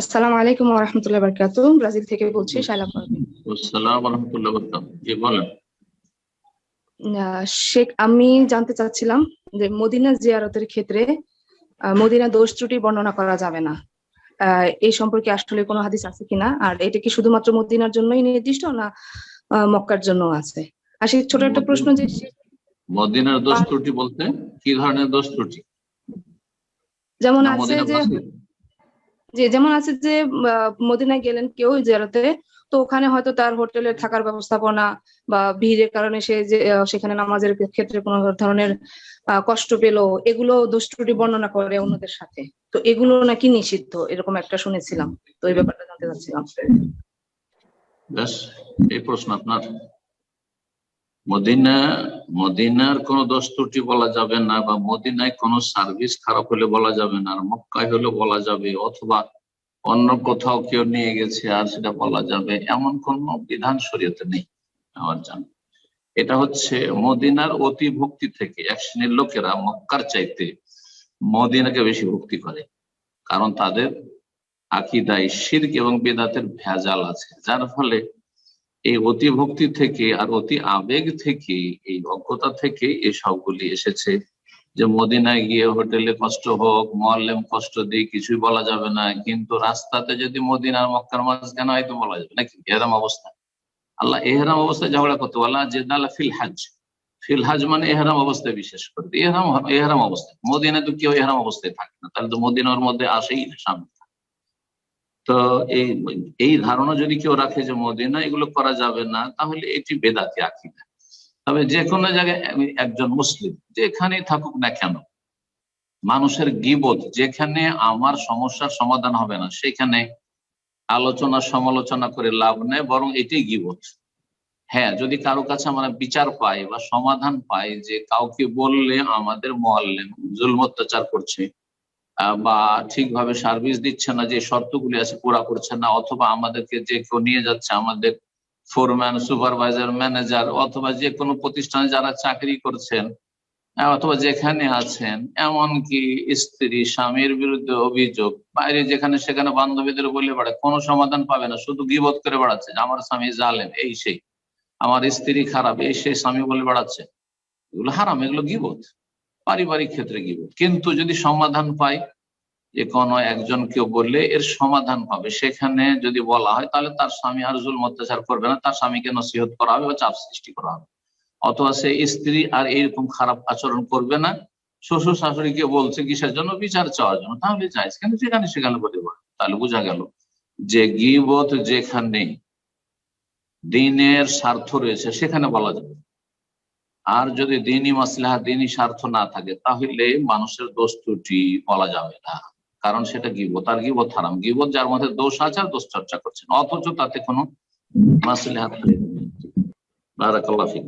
আসসালামু আলাইকুম ওয়া রাহমাতুল্লাহি ওয়া বারাকাতুহু। ব্রাজিল থেকে বলছি শাইলা পারভিন আসসালাম রহমতুল্লাহ বরকাত জি বলেন শেখ আমি জানতে চাচ্ছিলাম যে মদিনা জিয়ারতের ক্ষেত্রে মদিনা দোষ ত্রুটি বর্ণনা করা যাবে না। এই সম্পর্কে আসলে কোনো হাদিস আছে কিনা? আর এটা কি শুধুমাত্র মদিনার জন্যই নির্দিষ্ট না মক্কার জন্য আছে? আর সেই ছোট একটা প্রশ্ন যে মদিনার দোষ ত্রুটি বলতে কি ধরনের দোষ ত্রুটি? যেমন আছে যে? যে যেমন আছে যে মদিনায় গেলেন কেউ জিয়ারতে, তো ওখানে হয়তো তার হোটেলে থাকার ব্যবস্থাপনা বা ভিড়ের কারণে সে যে সেখানে নামাজের ক্ষেত্রে কোনো ধরনের কষ্ট পেল, এগুলো দুষ্টুটি বর্ণনা করে অন্যদের সাথে। তো এগুলো নাকি নিষিদ্ধ, এরকম একটা শুনেছিলাম। তো এই ব্যাপারটা জানতে চাচ্ছিলাম। এই প্রশ্ন আপনার। মদিনা, মদিনার কোন দোষ ত্রুটি বলা যাবে না বা মদিনায় কোন সার্ভিস খারাপ হলে বলা যাবে না, আর মক্কায় হলে বলা যাবে, অথবা অন্য কোথাও কেউ নিয়ে গেছে আর সেটা বলা যাবে, এমন কোন বিধান শরীয়তে নেই আমার জানা। এটা হচ্ছে মদিনার অতি ভক্তি থেকে এক শ্রেণির লোকেরা মক্কার চাইতে মদিনাকে বেশি ভক্তি করে, কারণ তাদের আকিদায় শির্ক এবং বেদাতের ভেজাল আছে, যার ফলে এই অতি ভক্তি থেকে আর অতি আবেগ থেকে এই অজ্ঞতা থেকে এই সবগুলি এসেছে। যে মদিনায় গিয়ে হোটেলে কষ্ট হোক মহল্লেম কষ্ট দিয়ে কিছুই বলা যাবে না। কিন্তু রাস্তাতে যদি মদিনার মক্কার মাঝখানে হয়তো বলা যাবে। নাকি? এরম অবস্থা। আল্লাহ এহরাম অবস্থায় ঝগড়া করতে। বলা যে দালা ফিল হাজ। ফিল হাজ মানে এহরাম অবস্থায় বিশেষ করে। এহরাম এহরাম অবস্থায় মদিনায় তো কেউ এহরাম অবস্থায় থাকে না। তাহলে তো মদিনার মধ্যে আসেই না সামনে। তো এই এই ধারণা যদি কেউ রাখে যে মদিনা এগুলো করা যাবে না, তাহলে এটি বেদাতি আকিদা। তবে যে কোনো জায়গায় একজন মুসলিম যেখানেই থাকুক না কেন, মানুষের গিবোধ যেখানে আমার সমস্যার সমাধান হবে না, সেখানে আলোচনা সমালোচনা করে লাভ নেই, বরং এটাই গিবোধ হ্যাঁ যদি কারও কাছে আমরা বিচার পাই বা সমাধান পাই যে কাউকে বললে আমাদের মহল্লে জুলম অত্যাচার করছে বা ঠিকভাবে সার্ভিস দিচ্ছে না, যে শর্তগুলি আছে পুরা করছে না, অথবা আমাদেরকে যে কেউ নিয়ে যাচ্ছে, আমাদের ফোরম্যান সুপারভাইজার ম্যানেজার অথবা যে কোনো প্রতিষ্ঠানে যারা চাকরি করছেন অথবা যেখানে আছেন, এমনকি স্ত্রী, স্বামীর বিরুদ্ধে অভিযোগ, বাইরে যেখানে সেখানে বান্ধবীদের বলে বেড়ায়, কোনো সমাধান পাবে না, শুধু গিবোধ করে বেড়াচ্ছে আমার স্বামী জালেন এই সেই, আমার স্ত্রী খারাপ, এই সেই স্বামী বলে বেড়াচ্ছে, এগুলো হারাম, এগুলো গিবোধ পারিবারিক ক্ষেত্রে গিবোধ কিন্তু যদি সমাধান পাই যে কোনো একজন কেউ বললে এর সমাধান পাবে। সেখানে যদি বলা হয়, তাহলে তার স্বামী আর জুল অত্যাচার করবে না, তার স্বামীকে নসিহত করা হবে বা চাপ সৃষ্টি করা হবে। অথবা সে স্ত্রী আর এইরকম খারাপ আচরণ করবে না, শ্বশুর শাশুড়িকে বলছে কিসের জন্য? বিচার চাওয়ার জন্য। তাহলে চাইছ কিন্তু যেখানে সেখানে বলে বলে। তাহলে বোঝা গেল যে গিবত যেখানে দিনের স্বার্থ রয়েছে, সেখানে বলা যাবে আর যদি দিনই মাসলাহা, দিনই স্বার্থ না থাকে, তাহলে মানুষের দোষ ত্রুটি বলা যাবে না। কারণ সেটা গিবত, আর গিবত হারাম। গিবত যার মধ্যে দোষ আছে আর দোষ চর্চা করছেন অথচ তাতে কোনো মাসলাহাত বারাকাল্লাহ ফিক।